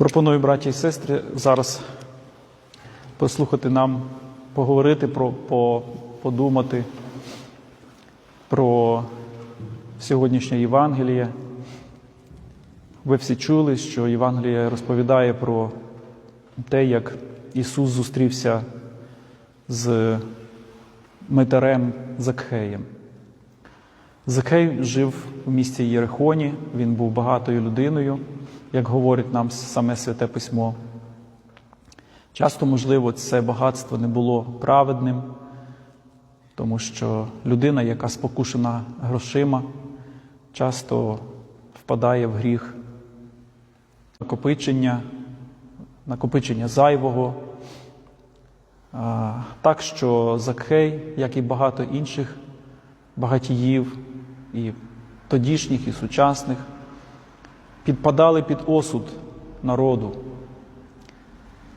Пропоную, браті і сестри, зараз послухати нам, поговорити про, по, подумати про сьогоднішнє Євангеліє. Ви всі чули, що Євангеліє розповідає про те, як Ісус зустрівся з митарем Закхеєм. Закхей жив у місті Єрихоні, він був багатою людиною, як говорить нам саме Святе Письмо. Часто, можливо, це багатство не було праведним, тому що людина, яка спокушена грошима, часто впадає в гріх накопичення, накопичення зайвого. Так що Закхей, як і багато інших багатіїв, і тодішніх, і сучасних, підпадали під осуд народу,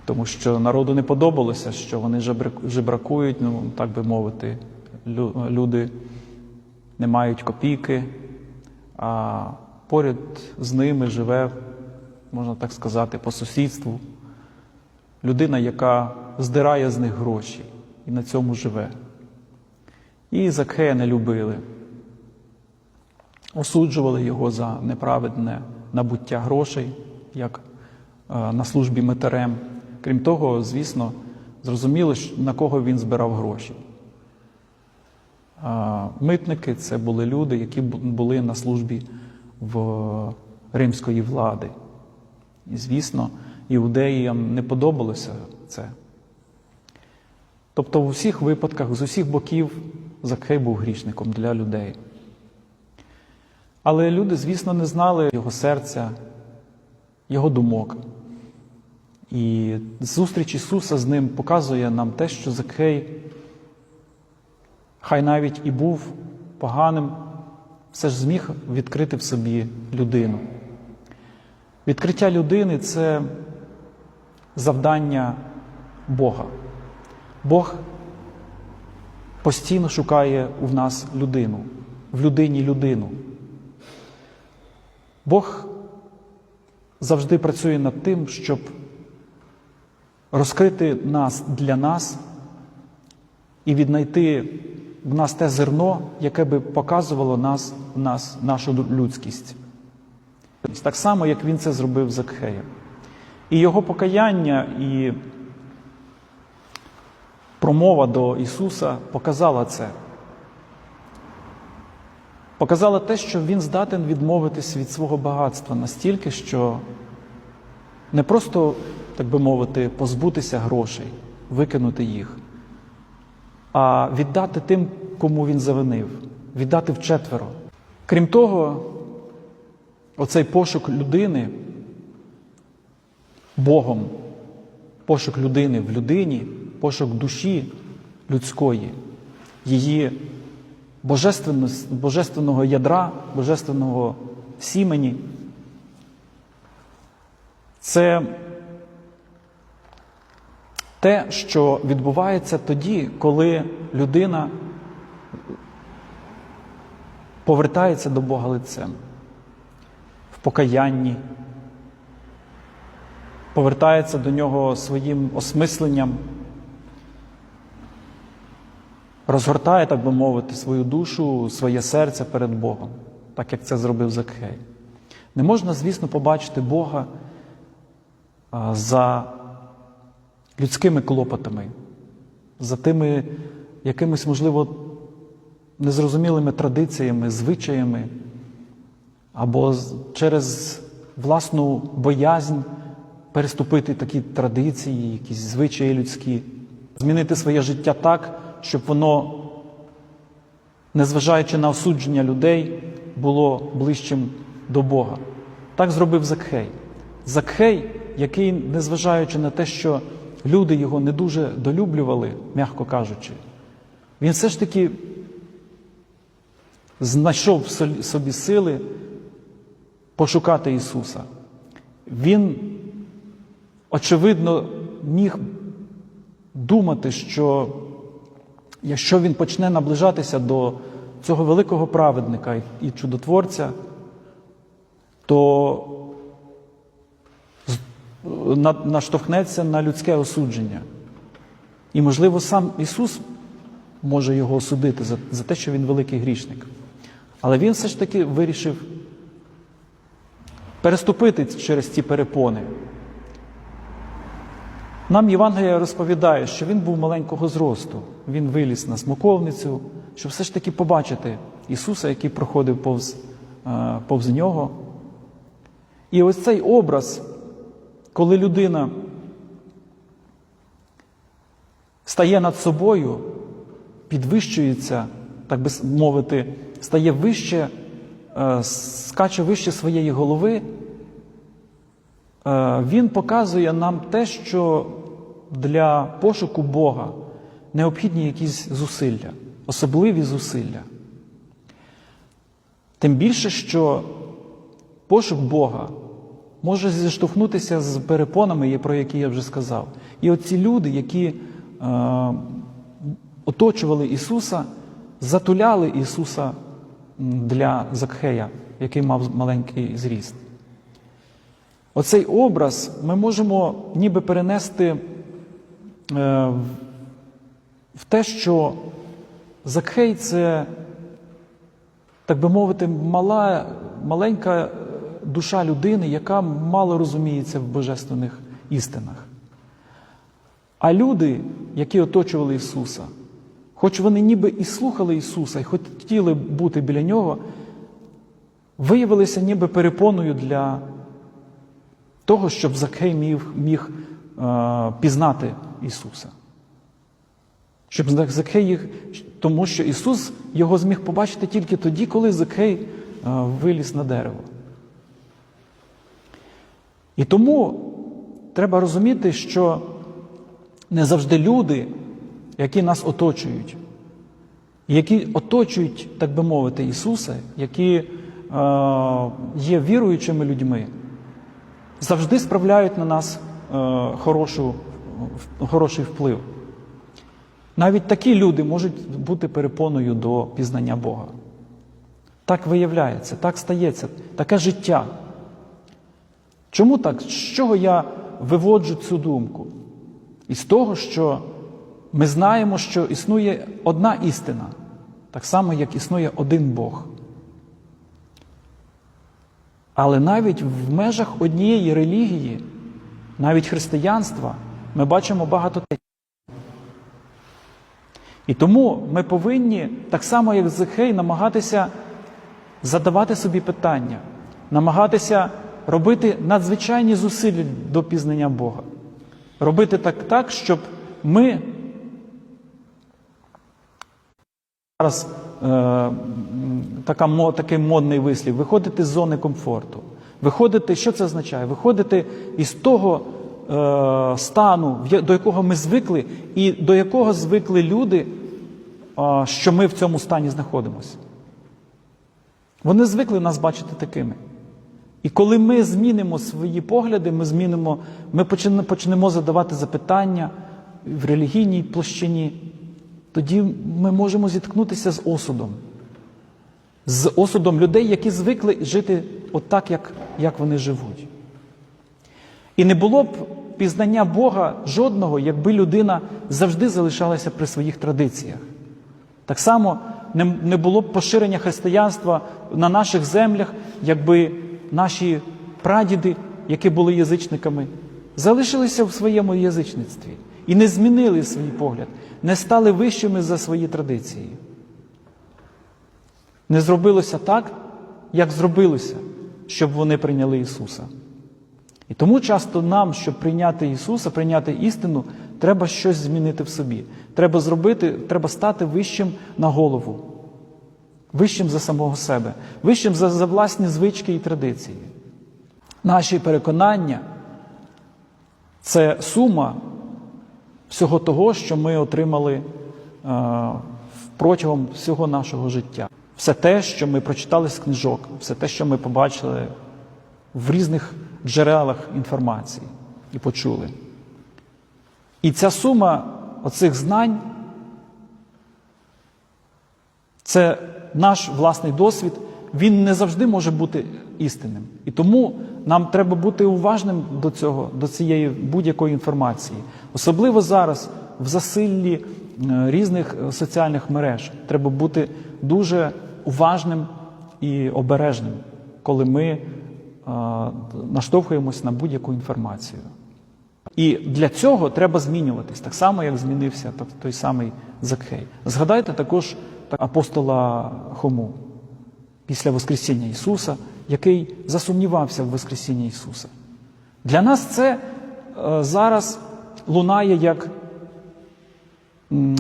тому що народу не подобалося, що вони жебрак- жебракують, ну так би мовити, люди не мають копійки, а поряд з ними живе, можна так сказати, по сусідству людина, яка здирає з них гроші і на цьому живе. І Закхея не любили, осуджували його за неправедне набуття грошей, як е, на службі метарем. Крім того, звісно, зрозуміло, на кого він збирав гроші. Митники це були люди, які були на службі в римської влади. І, звісно, іудеям не подобалося це. Тобто, у всіх випадках, з усіх боків, Закхей був грішником для людей. Але люди, звісно, не знали його серця, його думок. І зустріч Ісуса з ним показує нам те, що Закхей, хай навіть і був поганим, все ж зміг відкрити в собі людину. Відкриття людини це завдання Бога. Бог постійно шукає в нас людину, в людині людину. Бог завжди працює над тим, щоб розкрити нас для нас і віднайти в нас те зерно, яке би показувало нас, нас нашу людськість. Так само, як він це зробив з Закхеєм. І його покаяння і промова до Ісуса показала це. Показала те, що Він здатен відмовитись від свого багатства настільки, що не просто, так би мовити, позбутися грошей, викинути їх, а віддати тим, кому він завинив, віддати вчетверо. Крім того, оцей пошук людини Богом, пошук людини в людині, пошук душі людської, її божественного ядра, божественного сімені. Це те, що відбувається тоді, коли людина повертається до Бога лицем. В покаянні, повертається до нього своїм осмисленням, розгортає, так би мовити, свою душу, своє серце перед Богом, так як це зробив Закхей. Не можна, звісно, побачити Бога за людськими клопотами, за тими якимись, можливо, незрозумілими традиціями, звичаями, або через власну боязнь переступити такі традиції, якісь звичаї людські, змінити своє життя так, щоб воно, незважаючи на осудження людей, було ближчим до Бога. Так зробив Закхей. Закхей, який, незважаючи на те, що люди його не дуже долюблювали, м'яко кажучи, він все ж таки знайшов собі сили пошукати Ісуса. Він, очевидно, міг думати, що якщо він почне наближатися до цього великого праведника і чудотворця, то наштовхнеться на людське осудження. І, можливо, сам Ісус може його осудити за, за те, що він великий грішник. Але він все ж таки вирішив переступити через ці перепони. Нам Євангелія розповідає, що він був маленького зросту. Він виліз на смоковницю, щоб все ж таки побачити Ісуса, який проходив повз, е, повз нього. І ось цей образ, коли людина стає над собою, підвищується, так би мовити, стає вище, е, скаче вище своєї голови, Е, Він показує нам те, що для пошуку Бога необхідні якісь зусилля, особливі зусилля. Тим більше, що пошук Бога може зіштовхнутися з перепонами, про які я вже сказав. І оці люди, які е, оточували Ісуса, затуляли Ісуса для Закхея, який мав маленький зріст. Оцей образ ми можемо ніби перенести в- в те, що Закхей це, так би мовити, мала, маленька душа людини, яка мало розуміється в божественних істинах. А люди, які оточували Ісуса, хоч вони ніби і слухали Ісуса, і хотіли бути біля Нього, виявилися ніби перепоною для того, щоб Закхей міг, міг е, пізнати Ісуса. Щоб Закхей їх, тому що Ісус його зміг побачити тільки тоді, коли Закхей е, виліз на дерево. І тому треба розуміти, що не завжди люди, які нас оточують, які оточують, так би мовити, Ісуса, які е, є віруючими людьми, завжди справляють на нас е, хорошу, хороший вплив. Навіть такі люди можуть бути перепоною до пізнання Бога. Так виявляється, так стається, таке життя. Чому так? З чого я виводжу цю думку? Із того, що ми знаємо, що існує одна істина, так само, як існує один Бог. Але навіть в межах однієї релігії, навіть християнства, ми бачимо багато течій. І тому ми повинні, так само як Зехей, намагатися задавати собі питання, намагатися робити надзвичайні зусилля до пізнання Бога. Робити так, так щоб ми зараз е, така, такий модний вислів, виходити з зони комфорту. Виходити, що це означає? Виходити із того стану, до якого ми звикли, і до якого звикли люди, е, що ми в цьому стані знаходимося. Вони звикли нас бачити такими. І коли ми змінимо свої погляди, ми змінимо, ми почнемо задавати запитання в релігійній площині, тоді ми можемо зіткнутися з осудом, з осудом людей, які звикли жити отак, як, як вони живуть. І не було б пізнання Бога жодного, якби людина завжди залишалася при своїх традиціях. Так само не, було б поширення християнства на наших землях, якби наші прадіди, які були язичниками, залишилися в своєму язичництві і не змінили свій погляд, не стали вищими за свої традиції. Не зробилося так, як зробилося, щоб вони прийняли Ісуса. І тому часто нам, щоб прийняти Ісуса, прийняти істину, треба щось змінити в собі. Треба зробити, треба стати вищим на голову, вищим за самого себе, вищим за, за власні звички і традиції. Наші переконання це сума всього того, що ми отримали е, протягом всього нашого життя. Все те, що ми прочитали з книжок, все те, що ми побачили в різних джерелах інформації і почули. І ця сума оцих знань це наш власний досвід, він не завжди може бути істинним. І тому нам треба бути уважним до цього, до цієї будь-якої інформації. Особливо зараз, в засиллі е, різних соціальних мереж, треба бути дуже уважним і обережним, коли ми наштовхуємось на будь-яку інформацію. І для цього треба змінюватись, так само, як змінився той самий Закхей. Згадайте також апостола Хому після Воскресіння Ісуса, який засумнівався в Воскресінні Ісуса. Для нас це е, зараз лунає як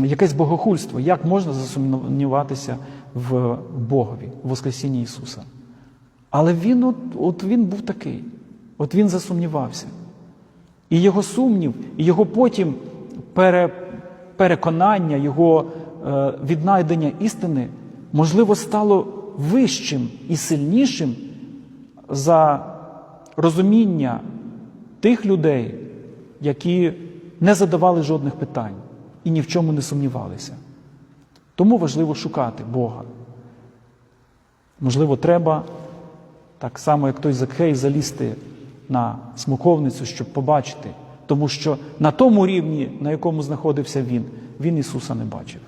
якесь богохульство. Як можна засумніватися в Богові, в Воскресінні Ісуса? Але він, от, от він був такий, от він засумнівався. І його сумнів, і його потім пере, переконання, його е, віднайдення істини, можливо, стало вищим і сильнішим за розуміння тих людей, які не задавали жодних питань і ні в чому не сумнівалися. Тому важливо шукати Бога. Можливо, треба так само, як той Закхей, залізти на смоковницю, щоб побачити, тому що на тому рівні, на якому знаходився він, він Ісуса не бачив.